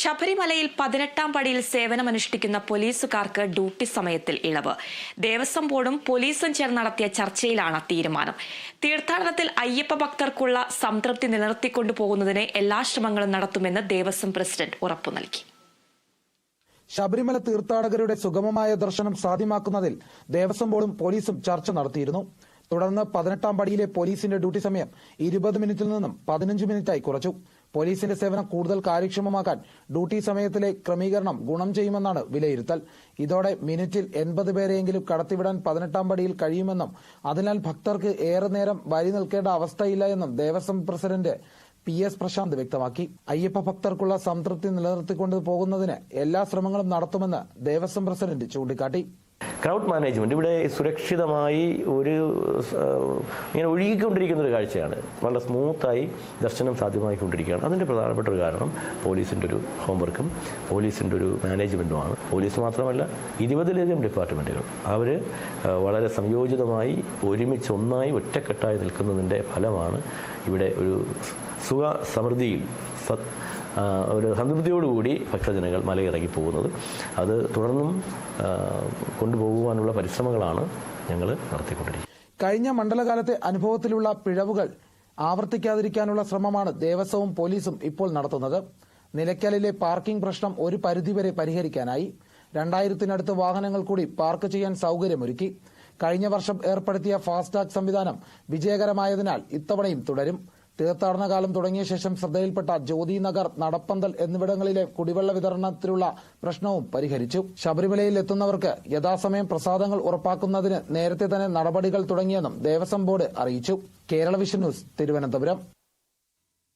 ശബരിമലയിൽ പതിനെട്ടാം പടിയിൽ സേവനമനുഷ്ഠിക്കുന്ന പോലീസുകാർക്ക് ഡ്യൂട്ടി സമയത്തിൽ ഇളവ്. ദേവസ്വം ബോർഡും പോലീസും ചേർന്ന് നടത്തിയ ചർച്ചയിലാണ് തീരുമാനം. തീർത്ഥാടനത്തിൽ അയ്യപ്പ ഭക്തർക്കുള്ള സംതൃപ്തി നിലനിർത്തിക്കൊണ്ടു പോകുന്നതിന് എല്ലാ ശ്രമങ്ങളും നടത്തുമെന്ന് ദേവസ്വം പ്രസിഡന്റ് ഉറപ്പു നൽകി. ശബരിമല തീർത്ഥാടകരുടെ സുഗമമായ ദർശനം സാധ്യമാക്കുന്നതിൽ ദേവസ്വം ബോർഡും പോലീസും ചർച്ച നടത്തിയിരുന്നു. തുടർന്ന് പതിനെട്ടാം പടിയിലെ പോലീസിന്റെ ഡ്യൂട്ടി സമയം ഇരുപത് മിനിറ്റിൽ നിന്നും പതിനഞ്ച് മിനിറ്റായി കുറച്ചു. പോലീസിന്റെ സേവനം കൂടുതൽ കാര്യക്ഷമമാക്കാൻ ഡ്യൂട്ടി സമയത്തിലെ ക്രമീകരണം ഗുണം ചെയ്യുമെന്നാണ് വിലയിരുത്തൽ. ഇതോടെ മിനിറ്റിൽ എൺപത് പേരെയെങ്കിലും കടത്തിവിടാൻ പതിനെട്ടാം പടിയിൽ കഴിയുമെന്നും അതിനാൽ ഭക്തർക്ക് ഏറെ നേരം വരി നിൽക്കേണ്ട അവസ്ഥയില്ല എന്നും Devaswom president P S Prashanth വ്യക്തമാക്കി. അയ്യപ്പ ഭക്തർക്കുള്ള സംതൃപ്തി നിലനിർത്തിക്കൊണ്ട് പോകുന്നതിന് എല്ലാ ശ്രമങ്ങളും നടത്തുമെന്ന് ദേവസ്വം പ്രസിഡന്റ് ചൂണ്ടിക്കാട്ടി. ക്രൗഡ് മാനേജ്മെന്റ് ഇവിടെ സുരക്ഷിതമായി ഒരു ഇങ്ങനെ ഒഴുകിക്കൊണ്ടിരിക്കുന്ന ഒരു കാഴ്ചയാണ്. വളരെ സ്മൂത്തായി ദർശനം സാധ്യമായിക്കൊണ്ടിരിക്കുകയാണ്. അതിന്റെ പ്രധാനപ്പെട്ട ഒരു കാരണം പോലീസിന്റെ ഒരു ഹോംവർക്കും പോലീസിന്റെ ഒരു മാനേജ്മെന്റുമാണ് പോലീസ് മാത്രമല്ല ഇരുപതിലധികം ഡിപ്പാർട്ട്മെന്റുകൾ അവർ വളരെ സംയോജിതമായി ഒരുമിച്ച് ഒന്നായി ഒറ്റക്കെട്ടായി നിൽക്കുന്നതിന്റെ ഫലമാണ് ഇവിടെ ഒരു സുഖ സമൃദ്ധിയിൽ ഒരു സംതൃപ്തിയോടുകൂടി ഭക്തജനങ്ങൾ മലയിറങ്ങി പോകുന്നത് അത് തുടർന്നും കൊണ്ടുപോകുവാനുള്ള പരിശ്രമങ്ങളാണ് ഞങ്ങൾ നടത്തിക്കൊണ്ടിരിക്കുന്നത്. കഴിഞ്ഞ മണ്ഡലകാലത്തെ അനുഭവത്തിലുള്ള പിഴവുകൾ ആവർത്തിക്കാതിരിക്കാനുള്ള ശ്രമമാണ് ദേവസ്വവും പോലീസും ഇപ്പോൾ നടത്തുന്നത്. നിലയ്ക്കലിലെ പാർക്കിംഗ് പ്രശ്നം ഒരു പരിധിവരെ പരിഹരിക്കാനായി രണ്ടായിരത്തിനടുത്ത് വാഹനങ്ങൾ കൂടി പാർക്ക് ചെയ്യാൻ സൌകര്യമൊരുക്കി. കഴിഞ്ഞ വർഷം ഏർപ്പെടുത്തിയ ഫാസ്ടാഗ് സംവിധാനം വിജയകരമായതിനാൽ ഇത്തവണയും തുടരും. തീർത്ഥാടന കാലം തുടങ്ങിയ ശേഷം ശ്രദ്ധയിൽപ്പെട്ട ജ്യോതി നഗർ നടപ്പന്തൽ എന്നിവിടങ്ങളിലെ കുടിവെള്ള വിതരണത്തിലുള്ള പ്രശ്നവും പരിഹരിച്ചു. ശബരിമലയിൽ എത്തുന്നവർക്ക് യഥാസമയം പ്രസാദങ്ങൾ ഉറപ്പാക്കുന്നതിന് നേരത്തെ തന്നെ നടപടികൾ തുടങ്ങിയെന്നും ദേവസ്വം ബോർഡ് അറിയിച്ചു. Kerala vision news Thiruvananthapuram.